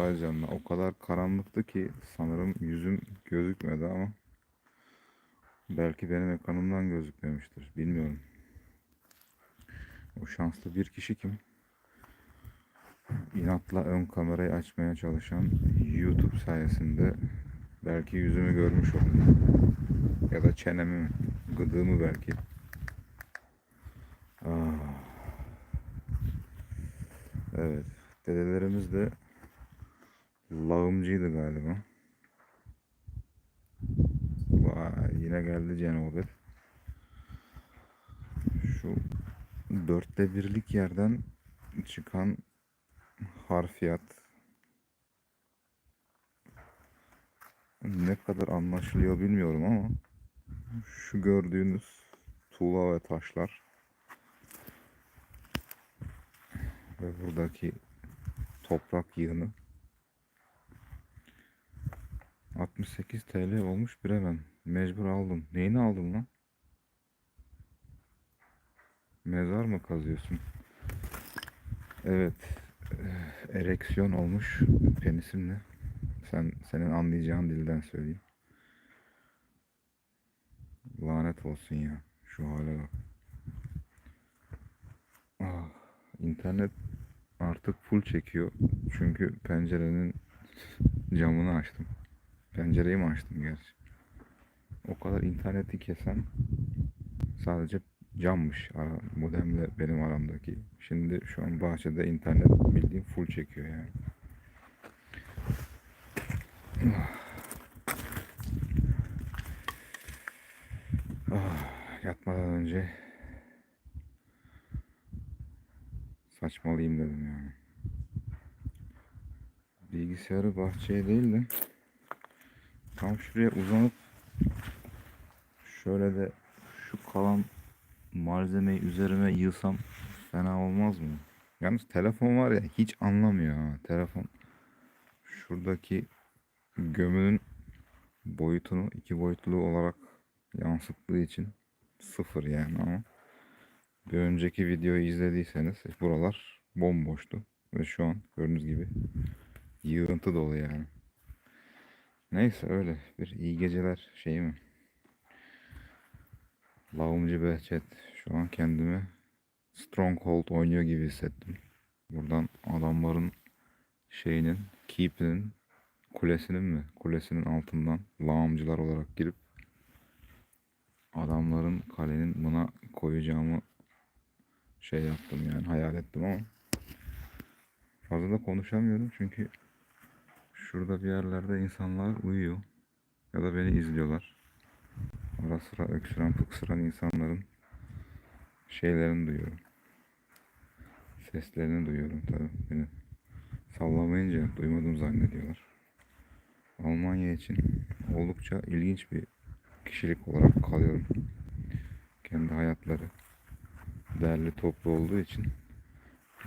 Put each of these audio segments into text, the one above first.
Vay canına o kadar karanlıktı ki sanırım yüzüm gözükmedi ama belki benim ekranımdan gözükmemiştir. Bilmiyorum. O şanslı bir kişi kim? İnatla ön kamerayı açmaya çalışan YouTube sayesinde belki yüzümü görmüş oldu. Ya da çenemi mi? Gıdığımı belki. Ah. Evet. Dedelerimiz de lağımcıydı galiba. Vay yine geldi cenabet. Şu dörtte birlik yerden çıkan harfiyat ne kadar anlaşılıyor bilmiyorum ama şu gördüğünüz tuğla ve taşlar ve buradaki toprak yığını 68 TL olmuş bir hemen. Mecbur aldım. Neyini aldın lan? Mezar mı kazıyorsun? Evet. eh, Ereksiyon olmuş penisimle. Sen senin anlayacağın dilden söyleyeyim. Lanet olsun ya. Şu hale bak. Ah, internet artık full çekiyor. Çünkü pencerenin camını açtım. Pencereyi mi açtım gerçi? O kadar interneti kesen sadece cammış ara, modemle benim aramdaki. Şimdi şu an bahçede internet bildiğim full çekiyor yani. Ah, yatmadan önce saçmalayayım dedim yani. Bilgisayarı bahçeye değil de tam şuraya uzanıp şöyle de şu kalan malzemeyi üzerime yığsam fena olmaz mı? Yalnız telefon var ya hiç anlamıyor ha. Telefon şuradaki gömünün boyutunu iki boyutlu olarak yansıttığı için sıfır yani ama bir önceki videoyu izlediyseniz buralar bomboştu ve şu an gördüğünüz gibi yığıntı dolu yani. Neyse öyle bir iyi geceler şey mi? Lağımcı Behçet şu an kendimi Stronghold oynuyor gibi hissettim. Buradan adamların şeyinin, keep'inin kulesinin mi? Kulesinin altından lağımcılar olarak girip adamların kalenin buna koyacağımı şey yaptım yani hayal ettim ama fazla da konuşamıyorum çünkü şurada bir yerlerde insanlar uyuyor ya da beni izliyorlar. Ara sıra öksüren fıksıran insanların şeylerini duyuyorum. Seslerini duyuyorum tabii. Beni sallamayınca duymadım zannediyorlar. Almanya için oldukça ilginç bir kişilik olarak kalıyorum. Kendi hayatları değerli toplu olduğu için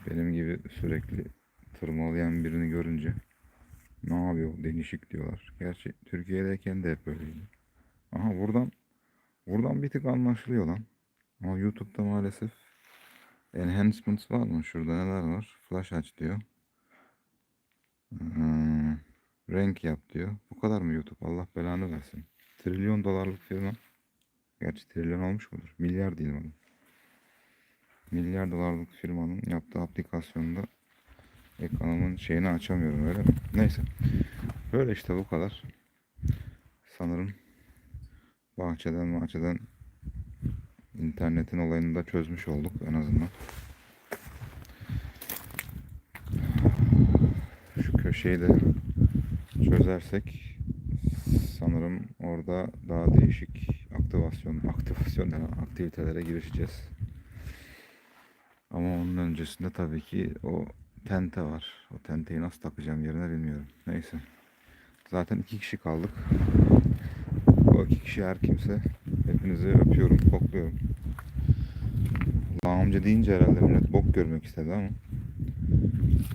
benim gibi sürekli tırmalayan birini görünce ne yapıyor denişik diyorlar. Gerçi Türkiye'deyken de hep böyleydi. Aha buradan buradan bir tık anlaşılıyor lan. Ama YouTube'da maalesef enhancements var mı? Şurada neler var? Flash aç diyor. Hmm, renk yap diyor. Bu kadar mı YouTube? Allah belanı versin. Trilyon dolarlık firma. Gerçi trilyon olmuş mudur? Milyar değil mi? Milyar dolarlık firmanın yaptığı aplikasyonda ekranımın şeyini açamıyorum öyle? Neyse. Böyle işte bu kadar. Sanırım bahçeden bahçeden internetin olayını da çözmüş olduk en azından. Şu köşeyi de çözersek sanırım orada daha değişik aktivasyon, aktivasyon lan? aktivitelere girişeceğiz. Ama onun öncesinde tabii ki o tente var. O tenteyi nasıl takacağım yerine bilmiyorum. Neyse. Zaten iki kişi kaldık. O iki kişi her kimse. Hepinizi öpüyorum, kokluyorum. Lağımcı deyince herhalde millet bok görmek istedi ama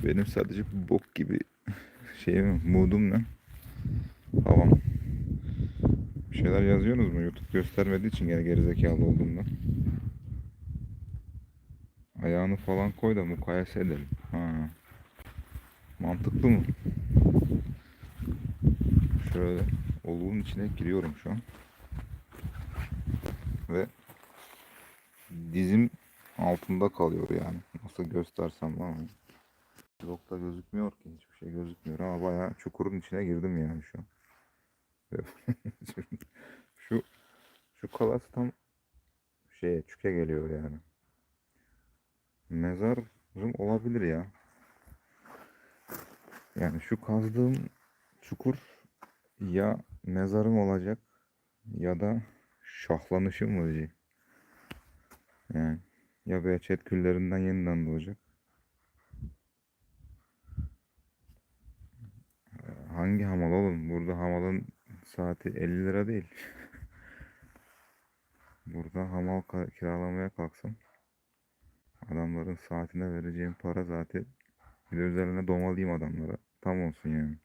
benim sadece bok gibi şeyim, moodum ne? Havam. Bir şeyler yazıyorsunuz mu? YouTube göstermediği için gene gerizekalı olduğumdan. Ayağını falan koy da mukayese edelim. Ha. Mantıklı mı? Şöyle oluğun içine giriyorum şu an. Ve dizim altında kalıyor yani. Nasıl göstersem ama. Vlogda gözükmüyor ki. Hiçbir şey gözükmüyor ama bayağı çukurun içine girdim yani şu an. şu şu kalas tam şeye çüke geliyor yani. Mezarım olabilir ya. Yani şu kazdığım çukur ya mezarım olacak ya da şahlanışım diyeyim. Yani ya behçet küllerinden yeniden doğacak. Hangi hamal oğlum? Burada hamalın saati 50 lira değil. Burada hamal kiralamaya kalksam adamların saatine vereceğim para zaten bir de üzerine domalıyım adamlara. Tam olsun yani.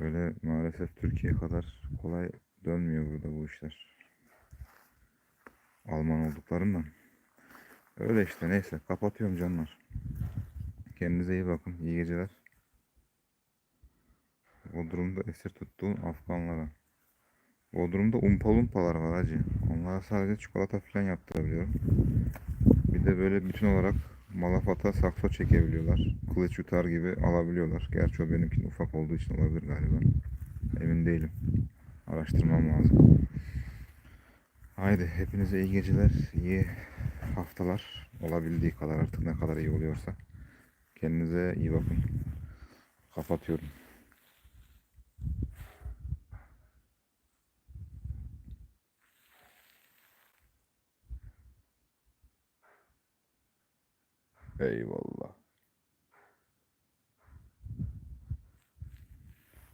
Öyle maalesef Türkiye kadar kolay dönmüyor burada bu işler. Alman olduklarından. Öyle işte neyse kapatıyorum canlar. Kendinize iyi bakın. İyi geceler. Bodrum'da esir tuttuğum Afganlara. Bodrum'da umpalumpalar var hacı. Onlara sadece çikolata falan yaptırabiliyorum. Bir de böyle bütün olarak malafata sakso çekebiliyorlar. Kılıç yutar gibi alabiliyorlar. Gerçi o benimkinin ufak olduğu için olabilir galiba. Emin değilim. Araştırmam lazım. Haydi hepinize iyi geceler, iyi haftalar. Olabildiği kadar artık ne kadar iyi oluyorsa. Kendinize iyi bakın. Kapatıyorum. Eyvallah.